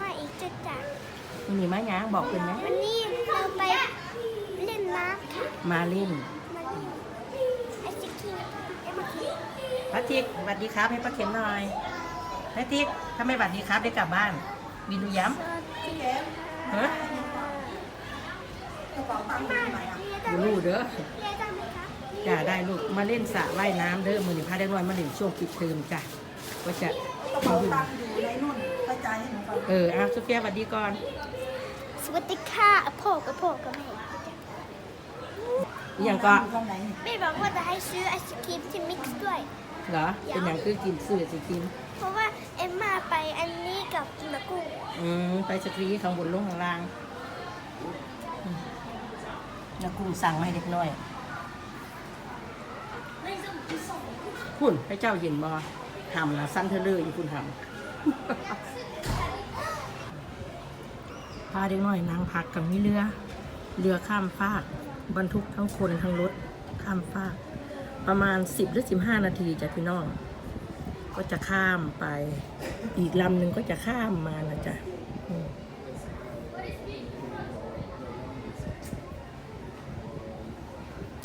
มาอีกจะจัดมันมีมะยางบอกเป็นไหมวันนี้เราไปเล่นน้ำค่ะมาเล่นมาเล่นไอศครีมไอมาคิป้าทิกสวัสดีครับให้ป้าเข็มหน่อยแม่ทิกถ้าไม่สวัสดีครับได้กลับบ้านวินูย้สวัสดีค่ะำฮะมาเรียนได้ดูลูกเด้อเรียนได้ไหมคะจ้าได้ลูกมาเล่นสระว่ายน้ำเด้อมือหนึ่งพาได้น้อยมาเล่นช่วงปิดเทอมจ้ะก็จะกระเป๋าตังค์อยู่ เอออาโซเฟียสวัสดีก่อน สวัสดีค่ะอโพกอโพกกับแม่อหย่างก็อยู่ตรงไหนนี่แม่บอกว่าจะให้ซื้อไอศครีมที่มิกซ์ด้วย เหรอ เป็นอย่างคือกินซื้อสิกินเพราะว่าเอ็มมาไปอันนี้กับมะกุ้งอืมไปสตรีข้างบนลงข้างล่างอืมนักกุ้งสั่งมาให้เด็กน้อยคุณให้เจ้าเย็นบ่ทำนะสั้นเธอเลยอยู่คุณทำ พาเด็กน้อยนางพักกับมีเรือ เรือข้ามฟาก บรรทุกทั้งคนทั้งรถข้ามฟาก ประมาณ 10 หรือ 15 นาทีจ้ะพี่น้อง ก็จะข้ามไป อีกลำหนึ่งก็จะข้ามมานะจ๊ะ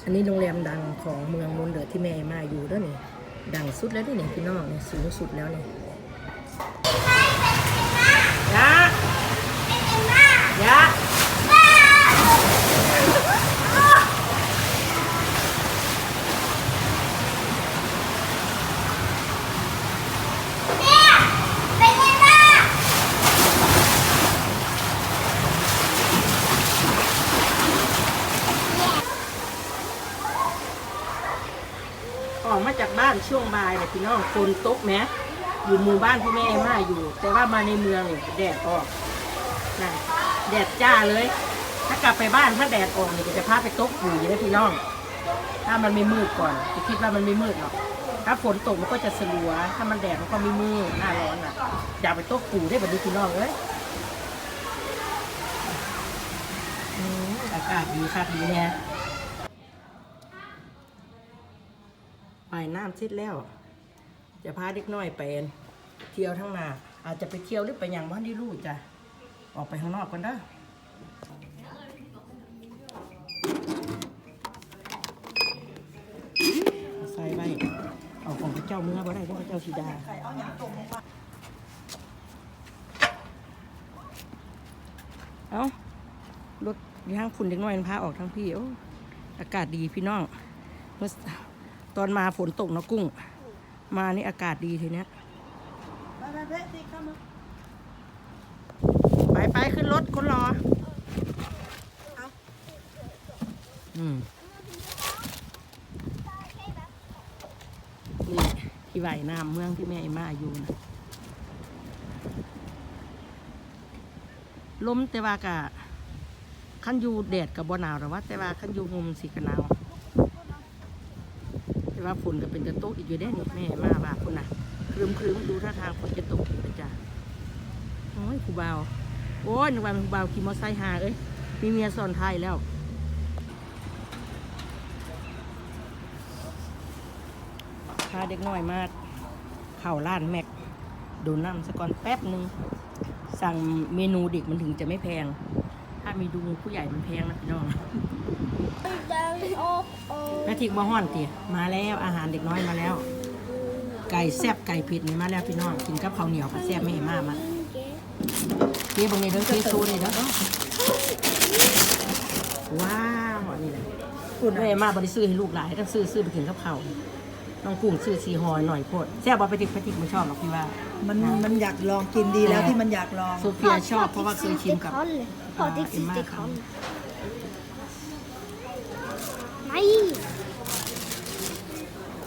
อันนี้โรงแรมดังของเมืองมนเดอร์ที่แม่มาอยู่ด้วยนี่ ดังสุดแล้วด้วยนี่พี่น้องเนี่ยสูงสุดแล้วเนี่ยะยะออกมาจากบ้านช่วงบ่ายเนี่ยพี่น้องฝนตกไหมอยู่หมู่บ้านที่แม่มาอยู่ แต่ว่ามาในเมืองเนี่ยแดดออกนะแดดจ้าเลย ถ้ากลับไปบ้านถ้าแดดออกเนี่ยจะพาไปตกปู่อยู่นะพี่น้อง ถ้ามันไม่มืดก่อนจะคิดว่ามันไม่มืดหรอกถ้าฝนตกมันก็จะสลัว ถ้ามันแดดมันก็ไม่มืดหน้าร้อนอะอยากไปตกปู่ได้แบบนี้พี่น้องเอ้ยอืมอากาศดีค่ะดีเนี่ยไปน้ำเสร็จแล้ว จะพาเด็กน้อยไปเที่ยวทั้งนาอาจจะไปเที่ยวหรือไปอย่างบ้านที่ลูกจ้ะออกไปข้างนอกกันเด้อเอาใส่ไว้เอาของพระเจ้าเมื่อบ่ได้พระพระเจ้าสีดาไก่เอาอย่างตรงลงมาเอารถย่างฝุ่นเด็กน้อยมันพาออกทั้งพี่โอ้อากาศดีพี่น้องเมื่อตอนมาฝนตกนะกุ้ง มานี่อากาศดีทีเนี้ยไปไปไปสิเข้ามาไปไปขึ้นรถคนรออืมนี่ที่ไหวน้ำเมืองที่แม่ไอ้มาอยู่นะลมแต่ว่ากะขั้นอยู่แดดกับบ่หนาวหรอว่าแต่ว่าขั้นอยู่ห่มสีกะหนาวแต่ ว่าฝนก็เป็นจะตกอีกอยู่ได้นี่แม่มาว่าฝนน่ะครึมครึมดูท่าทางฝนจะตกอีกนะจ้ะโอ้ยครูบาวโอ้ยนึกว่าเป็นครูบาวขี่มอเตอร์ไซค์หาเอ้ยมีเมียซ้อนท้ายแล้วพาเด็กน้อยมาเข่าร้านแม็กโดนน้ำสะก่อนแป๊บหนึ่งสั่งเมนูเด็กมันถึงจะไม่แพง ถ้ามีดูผู้ใหญ่มันแพงนะพี่น้อง แม่ทิกบ่ฮ้อนตีมาแล้วอาหารเด็กน้อยมาแล้ว ไก่แซ่บไก่เผ็ดนี่มาแล้วพี่น้องกินกับข้าวเหนียวกับแซ่บไม่เห็นมากมาเจ๊บางนี้เด้อเจ๊โซนี่เด้อว้าวอันนี้เลยคุณแม่มาบริซื้อให้ลูกหลานต้องซื้อซื้อไปกินกับข้าวน้องกุ้งซื้อสีหอยหน่อยโพดแซ่บบ่ไปติกไปติกไม่ชอบหรอกพี่ว่า มันมันอยากลองกินดีแล้วที่มันอยากลองโซเฟียชอบเพราะว่าเคยชิมกับพอติ๊กเอ็ซิมสม่าติคอนไม่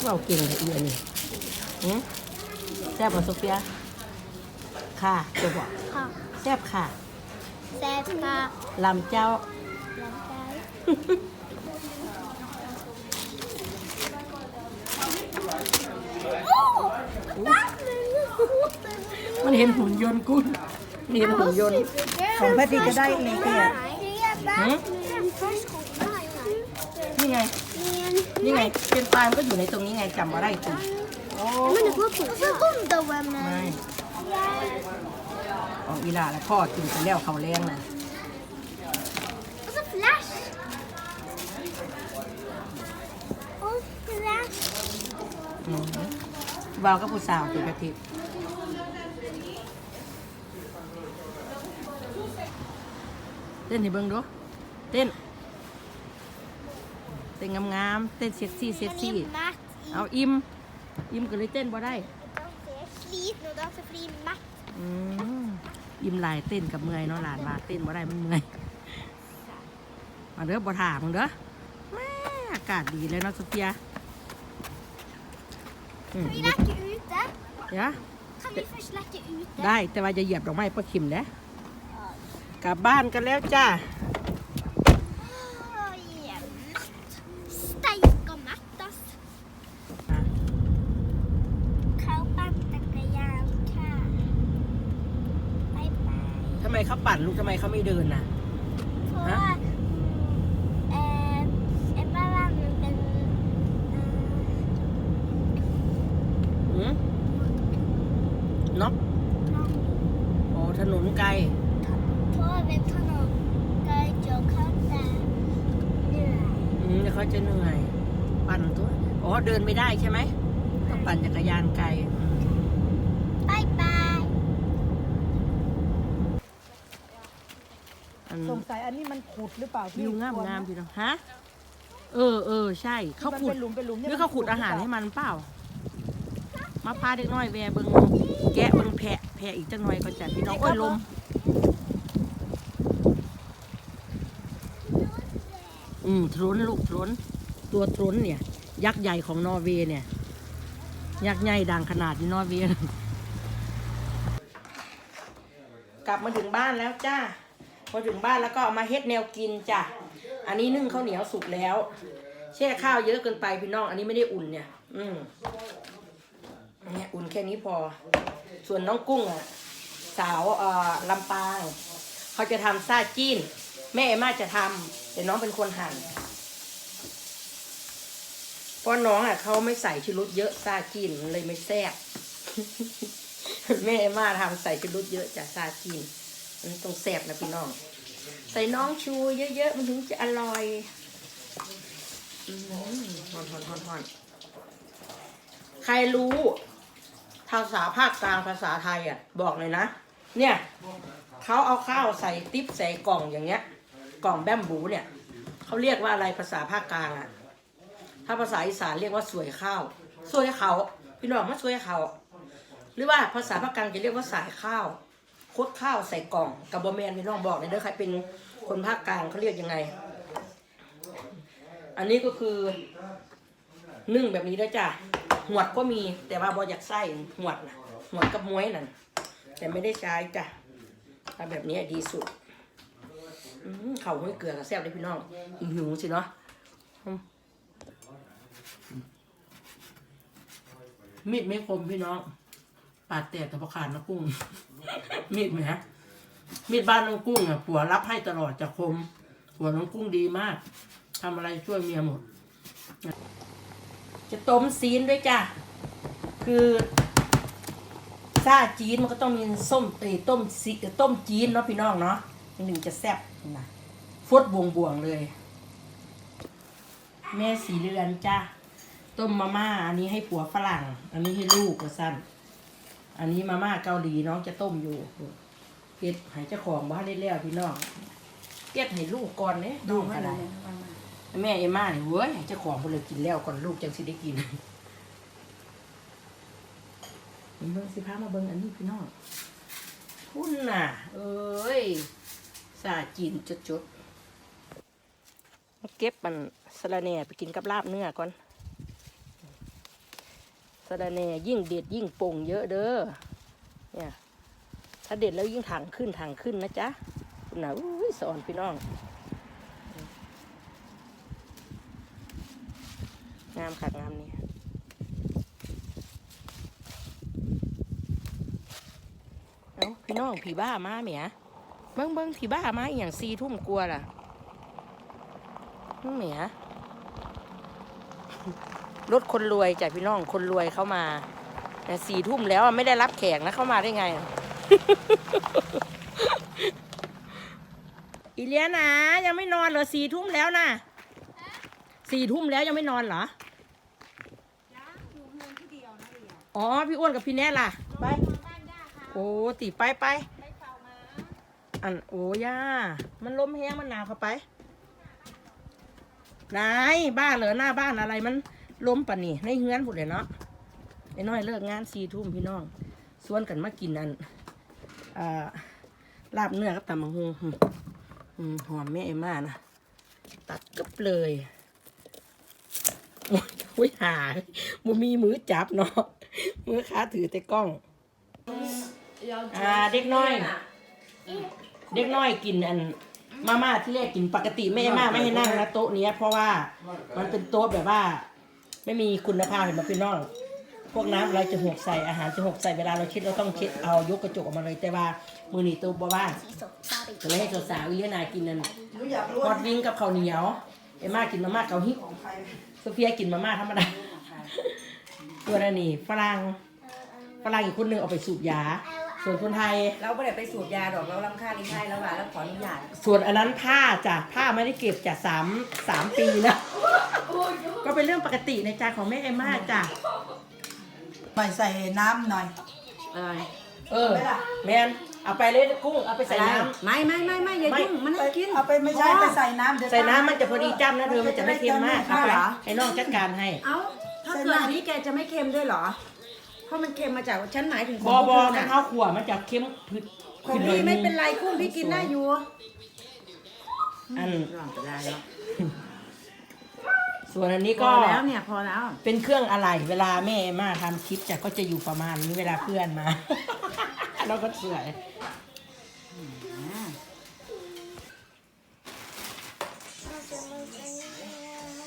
เราเก่งกับอีอันนี้หืมแซ่บบ่โซเฟียค่ะจะบอกค่ะแซ่บค่ะแซ่บค่ะลำเจ้าลำไส้มันเห็นหุ่นยนต์กุ้งมันเห็นหุ่นยนต์ของแพทย์ที่จะได้เองเนี่ย หืม นี่ไง นี่ไง เป็นปลายมันก็อยู่ในตรงนี้ไงจำว่าได้คุณโอ้ Men det går på. Så kom det vem ไม่อ๋ออีหลาแล้วพ่อกินไปแล้วเขาวแรงนะ Och så flash! Och flash! อืมวาวก็ผู้สาวติกะทิเต้นให้เบิ่งดูเต้น เต้นงามๆเต้นเซ็กซี่เซ็ก Den ซี่ är matt i. เอาอิ่มอิ่มก็เลยเต้นบ่ได้ De ser sliten och de ser fri matt. อืมอิ่มหลายเต้นกับเมื่อยเนาะหลานว่าเต้นบ่ได้มันเมื่อยมาเด้อบ่ถามมึงเด้อแม่อากาศดีเลยเนาะโซเฟียอืม Kan vi leka ute? เดี๋ยว Kan vi först leka ute? ได้แต่ว่าจะเหยียบดอกไม้ป้าคิมนะกลับบ้านกันแล้วจ้า Oj, matt. Steik och matt alltså. เขาปั่นจักรยานค่ะบายบาย ทำไมเขาปั่น ลูกทำไมเขาไม่เดินน่ะ เพราะว่าเอ่อไอ้บ้านเรามันเป็นเอ่อหืมเนาะน้องโอ้ถนนไกล เพราะว่าเป็นถนนไกลจนเขาจะเหนื่อยอืมเดี๋ยวเขาจะเหนื่อย ปั่นตัว อ๋อ เดินไม่ได้ใช่ไหม ต้องปั่นจักรยานไกลอืม บายบาย อันสงสัยอันนี้มันขุดหรือเปล่าพี่วิวงามงามพี่น้องฮะเออเออใช่เขาเขาขุขุดดหลุมเป็นหลุมหเนี่ยรือเขาขุดอาหารให้มันเปล่า มาพาเด็กน้อยแวเบิงแกะเบิงแพะ แพะอีกจังหน่อยก็จะพี่น้องโอ้ยลมอืมทรุนลูกทรุนตัวทรุนเนี่ย ยักษ์ใหญ่ของนอร์เวย์เนี่ย ยักษ์ใหญ่ดังขนาดที่นอร์เวย์กลับมาถึงบ้านแล้วจ้า พอถึงบ้านแล้วก็เอามาเฮ็ดแนวกินจ้ะ อันนี้นึ่งข้าวเหนียวสุกแล้ว แช่ข้าวเยอะเกินไปพี่น้อง อันนี้ไม่ได้อุ่นเนี่ย อืมเนี่ยอุ่นแค่นี้พอ ส่วนน้องกุ้งอะ สาวเอ่อลำปางเขาจะทำซาจีน แม่เอม่าจะทำแต่น้องเป็นคนหั่นเพราะน้องอะเขาไม่ใส่ชูรสเยอะซาจีนเลยไม่แซ่บแม่เอม่าทำใส่ชูรสเยอะจากซาจีน มันต้องแซ่บนะพี่น้อง ใส่น้องชูเยอะๆ มันถึงจะอร่อยอืมฮอนฮอนฮอนฮอนใครรู้ภาษาภาคกลางภาษาไทยอะ บอกเลยนะ เนี่ยเขาเอาข้าวใส่ติ๊บใส่กล่องอย่างเงี้ย กล่องแบมบูเนี่ยเขาเรียกว่าอะไรภาษาภาคกลางอะ ถ้าภาษาอีสานเรียกว่าสวยข้าวสวยเขาพี่น้องมาสวยเขาหรือว่าภาษาภาคกลางจะเรียกว่าสายข้าว คดข้าวใส่กล่องกับบอแมนพี่น้องบอกหน่อยเด้อใครเป็นคนภาคกลางเขาเรียกยังไง อันนี้ก็คือนึ่งแบบนี้ด้วยจ้ะหวดก็มีแต่ว่าบออยากไส้หวดนะหวดกับม้วยนั่นแต่ไม่ได้ใช้จ้ะทำแบบนี้ดีสุดเข่าห้อยเกลือกับแซ่บเลยพี่น้องหิวสิเนาะมีดไม่คมพี่น้อง ปาดแตกแต่พอขาดนะกุ้ง มีดไหมฮะมีดบ้านน้องกุ้งอะผัวรับให้ตลอดจะคมผัวน้องกุ้งดีมากทำอะไรช่วยเมียหมด จะต้มซีนด้วยจ้ะ คือซาจีนมันก็ต้องมีส้มเอ้ต้มซีต้มจีนเนาะพี่น้องเนาะมันถึงจะแซ่บนะฟดบวงบวงเลย แม่สีเรือนจ้ะ ต้มมาม่า อันนี้ให้ผัวฝรั่ง อันนี้ให้ลูกกระสั้น อันนี้มาม่าเกาหลีน้องจะต้มอยู่เก็ดให้เจ้าของบ้านได้แล้วพี่น้องเก็ดให้ลูกก่อนเนี่ยน้องอะไรแม่เอม่าเนี่ยเว้ยให้เจ้าของไปเลยกินแล้วก่อนลูกจังสิได้กินเบิ่งสิพามาเบิ่งอันนี้พี่น้องพุ่นน่ะ เอ้ยสาจีนจุดๆมาเก็บมันสะระแหน่ไปกินกับลาบเนื้อก่อน สะระแหน่ยิ่งเด็ดยิ่งป่งเยอะเด้อ เนี่ย ถ้าเด็ดแล้วยิ่งถังขึ้นถังขึ้นนะจ๊ะคุณน่ะอุ้ยสอนพี่น้อง งามค่ะงามนี่เอ้าพี่น้องผีบ้ามาเมียเบิ้งเบิ้งผีบ้ามาอย่างซีทุ่มกลัวล่ะเมีย รถคนรวยจ้ะพี่น้องคนรวยเข้ามาแต่สี่ทุ่มแล้วอะไม่ได้รับแขกนะเข้ามาได้ไงอีเลียนะยังไม่นอนเหรอสี่ทุ่มแล้วนะสี่ทุ่มแล้วยังไม่นอนเหรออ๋อพี่อ้วนกับพี่แน่ล่ะไปโอ้ตีไปไปอันโอ้ย่ามันล้มแห้งมันหนาวเข้าไปไหนบ้านเหรอหน้าบ้านอะไรมัน ล้มปะนี่ในเฮือนผุดเลยเนาะไอ้น้อยเลิกงานสี่ทุ่มพี่น้องสวนกันมากินอันอ่าลาบเนื้อกับตำมังฮูหอมหอมแม่เอ็มมานะตัดกึบเลยโอ้ยโอ้ยหาบ่มีมือจับเนาะมือขาถือแต่กล้องอ่าเด็กน้อย เด็กน้อยกินอันมาม่าที่แรกกินปกติแม่ม่าไม่ให้นั่งนะโต๊ะเนี้ยเพราะว่ามันเป็นโต๊ะแบบว่า ไม่มีคุณภาพเห็นไหมพี่น้อง พวกน้ำอะไรจะหกใส่อาหารจะหกใส่เวลาเราเช็ดเราต้องเช็ดเอายกกระจกออกมาเลยแต่ว่ามือหนีโต๊ะบ้บ้านสดตาดิก็เลยให้สาวๆอีเลียนากินนั่นฮอตวิงกับข้าวเหนียวเอ็มม่ากินมาม่าเกาฮิโซเฟียกินมาม่าธรรมดาตัวนั่นนี่ฝรั่งฝรั่งอีกคนหนึงเอาไปสูบยา ส่วนคนไทย เราไม่ได้ไปสูบยาดอกเราลำค่าลิ้นไห้แล้วว่าแล้วขออนุญาตส่วนอันนั้นผ้าจ้ะผ้าไม่ได้เก็บจากสามสามปีนะก็เป็นเรื่องปกติในใจของแม่เอมม่าจ้ะไปใส่น้ำหน่อย อะไร เออแมนเอาไปเลยกุ้งเอาไปใส่น้ไม่ไม่ไม่ไม่อย่ายุ่งมันน่ากินเอาไปไม่ใช่ไปใส่น้ำเดี๋ยวำใส่น้ำมันจะพอดีจ้ำนะเธอมันจะไม่เค็มมากเอาไปเหรอให้น้องจัดการให้ เอ้าถ้าเกิดอันนี้แกจะไม่เค็มด้วยเหรอ เพราะมันเค็มมาจากฉันหมายถึงขบองอบอพวกมันเธอข้าน่ะวขั่วมันจะเค็มพืดของขึ้นหน่อพี่ยไม่นึงเป็นไรกุ้งพี่กินได้อยู่อัน ลองก็ได้แล้วส่วนอันนี้พก็อแล้วเนี่ยพอแล้ว เป็นเครื่องอะไร เวลาแม่เอมม่าทำคลิปจะก็จะอยู่ประมาณนี้เวลาเพื่อนมา เราก็สวย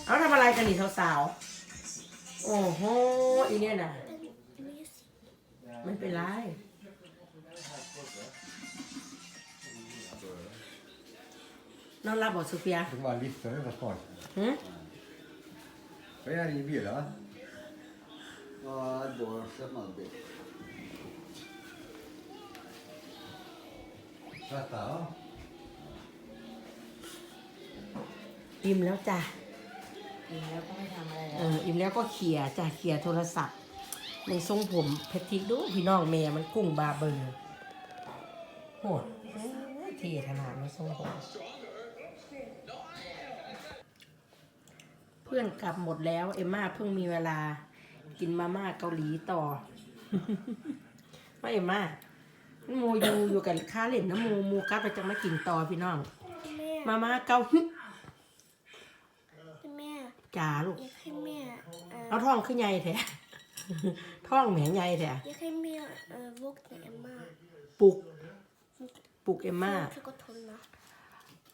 เอาทำอะไรกันนี่สาวๆโอ้โหอีเนี่ยนะ ไม่เป็นไรนอนรับบอโซเฟีย Det var litt før, hva faen. หึ Og jeg er i bilen. Ja, Bård Skjønnaby. Dette, ja. อิ่มแล้วจ้ะ กินแล้วก็ไม่ทำอะไรเอแล้วออิ่มแล้วก็เขี่ยจ้ะเขี่ยโทรศัพท์ ในทรงผมเพชรทิกดูพี่น้องเมย์มันกุ้งบาเบอร์โหดเอ้ยเท่ขนาดในทรงผม เพื่อนกลับหมดแล้ว เอมม่าเพิ่งมีเวลา กินมาม่าเกาหลีต่อไม่เอมม่าโมอยู่อยู่กับค้าเล่นนะโมโมกลับไปจะมากินต่อพี่น้องแม่มาม่าเกาหลีแม่จ๋าลูกอยากให้แม่เอ่อเอาท้องขึ้นใหญ่แท้ ท้องแหมใหญ่แท้อยากให้แม่เอ่อวกแต่เอ็มมาปลุกปลุกเอมม่าพี่ก็ทนนะ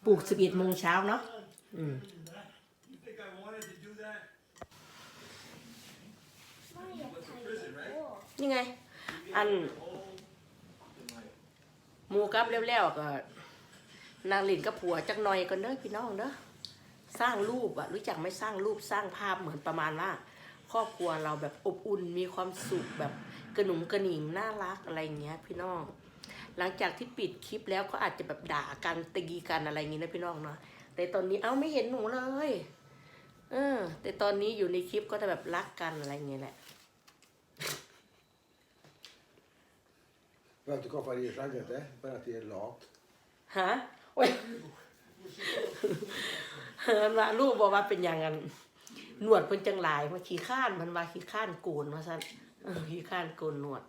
ปลุกสิบเอ็ดโมงเช้าเนาะอืมไม่อยากถ่ายโอ้นี่ไง อันหมูกับแล้วๆก็ นางลินกับผัวจักหน่อยก่อนเด้อพี่น้องเด้อสร้างรูปอะรู้จักไหม่สร้างรูปสร้างภาพเหมือนประมาณว่า ครอบครัวเราแบบอบอุ่นมีความสุขแบบกระหนุงกระหนิงน่ารักอะไรอย่างเงี้ยพี่น้อง หลังจากที่ปิดคลิปแล้วก็อาจจะแบบด่ากันตีกันอะไรอย่างงี้นะพี่น้องเนาะแต่ตอนนี้เอ้าไม่เห็นหนูเลยเออ แต่ตอนนี้อยู่ในคลิปก็จะแบบรักกันอะไรอย่างเงี้ยแหละ Vet du hvorfor jeg gir skjeggete? Bare at de er lat. ฮะโอ้ยมันว่าลูกบอกว่าเป็นอย่างนั้นห นวดเพิ่นจังหลายมาขี้ข้านมันว่าขี้ข้านโกนว่าซั่นเออขี้ข้านโกนหนวด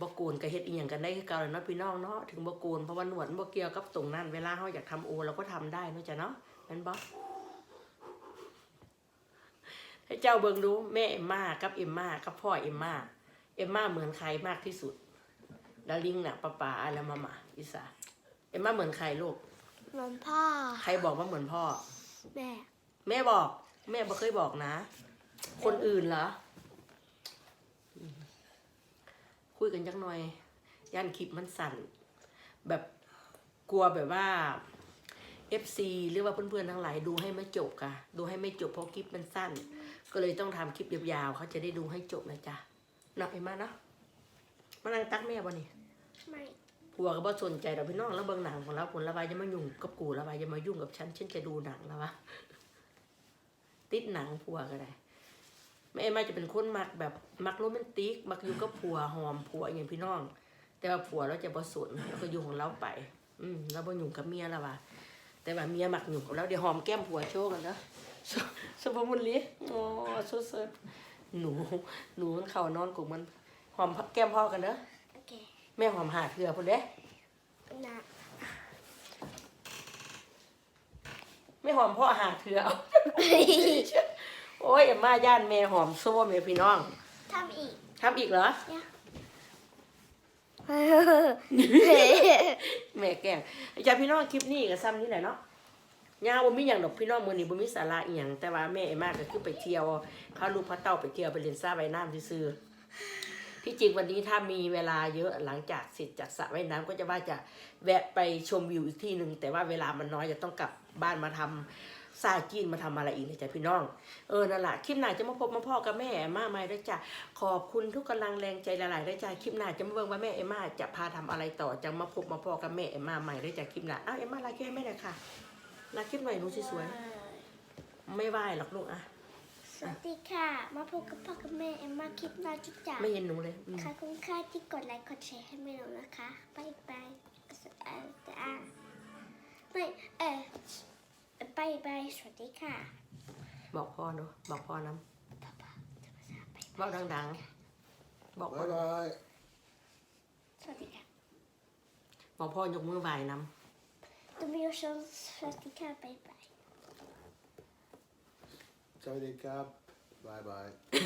บ่โกนก็เฮ็ดอีหยังกันได้คือเก่าเลยเนาะพี่น้องเนาะถึงบ่โกนเพราะว่าหนวดมันบ่เกี่ยวกับตรงนั้นเวลาเฮาอยากทำโอเราก็ทำได้เนาะจ้ะเนาะแม่นบ่ให้เจ้าเบิ่งดูแม่เอ็มม่ากับเอ็มม่ากับพ่อเอ็มม่าเอ็มม่าเหมือนใครมากที่สุดแล้วลิงน่ะป้าป๋าแล้วมาม่าอิสาเอ็มม่าเหมือนใครลูกนอนพ่อ ใครบอกว่าเหมือนพ่อแม่ แม่บอก แม่บ่เคยบอกนะ คนอื่นเหรออืมคุยกันจักหน่อย ย่านคลิปมันสั่น แบบกลัวแบบว่า FC หรือว่าเพื่อนๆทั้งหลายดูให้ไม่จบค่ะ ดูให้ไม่จบเพราะคลิปมันสั้น ก็เลยต้องทำคลิปยาวๆเขาจะได้ดูให้จบนะจ๊ะเนาะเอ็มมาเนาะมานั่งตักแม่บ่นี่ไม่ผัวก็บ่สนใจดอกพี่น้องแล้วเบิ่งหนังของเราผลละวายจะมายุ่งกับกูละวายจะมายุ่งกับฉันฉันจะดูหนังแล้ววะ ติดหนังผัวก็ได้แม่เอ็มมาจะเป็นคนมักแบบมักโรแมนติก มักอยู่กับผัวหอมผัวอย่างพี่น้อง แต่ว่าผัวเราจะบ่สนเราก็อยู่ของเราไป อืมเราบ่ยุ่งกับเมียแล้ววะแต่ว่าเมียมักยุ่งกับเราเดี๋ยวหอมแก้มผัวโชว์กันเด้อสสมมุติลิโอ้สุดๆหนูหนูมันเข้านอนกูมันหอมแก้มพ่อกันเด้อโอเคแม่หอมหาเถื่อพุ่นเด้นะ ไม่หอมพ่อหาเถื่อเอาโอ้ยเอ็มมาย่านแม่หอมโซ่แม่พี่น้องทำอีกทำอีกเหรอแม่แกล้งจ้าพี่น้องคลิปนี้ก็ซ้ำนี่แหละเนาะยาวบ่มีหยังดอกพี่น้องมื้อนี้บ่มีสาระอีหยังแต่ว่าแม่เอ็มมาก็คือไปเที่ยวพาลูกพาเต้าไปเที่ยวไปเล่นสระว่ายน้ำซื่อๆ ที่จริงวันนี้ถ้ามีเวลาเยอะหลังจากเสร็จจากสระว่ายน้ำก็จะว่าจะแวะไปชมวิวอีกที่หนึ่งแต่ว่าเวลามันน้อยจะต้องกลับบ้านมาทำซาจีนมาทำอะไรอีกเลยจ้ะพี่น้อง เออนั่นแหละคลิปหน้าจะมาพบมาพ่อกับแม่เอมมาใหม่ด้วยจ้ะขอบคุณทุกกำลังแรงใจหลายๆด้วยจ้ะคลิปหน้าจะมาเบิ่งว่าแม่เอมมาจะพาทำอะไรต่อจะมาพบมาพ่อกับแม่เอมมาใหม่ด้วยจ้ะคลิปหน้าอ้าวเอมมาลาคลิปให้แม่หน่อยค่ะลาคลิปหน่อยหนูสวยๆไม่ไหวหรอกลูกอะ สวัสดีค่ะ มาพบกับพ่อกับแม่เอ็มมาคลิปหน้าจุ๊จ๋าไม่เห็นหนูเลยอืมขอบคุณค่ะที่กดไลค์กดแชร์ให้แม่หนูนะคะบายบายเอ่ออะไม่เออบายบายสวัสดีค่ะบอกพ่อเนาะบอกพ่อน้ำพ่อพ่อจะภาษาไปบอกดังๆ บอกพ่อ Bye bye. สวัสดีค่ะบอกพ่อยกมือไหวน้ดูวิวชมส วัสดีค่ะบายบาย Sawadee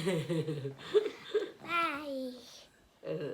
Bye bye. บายำเออ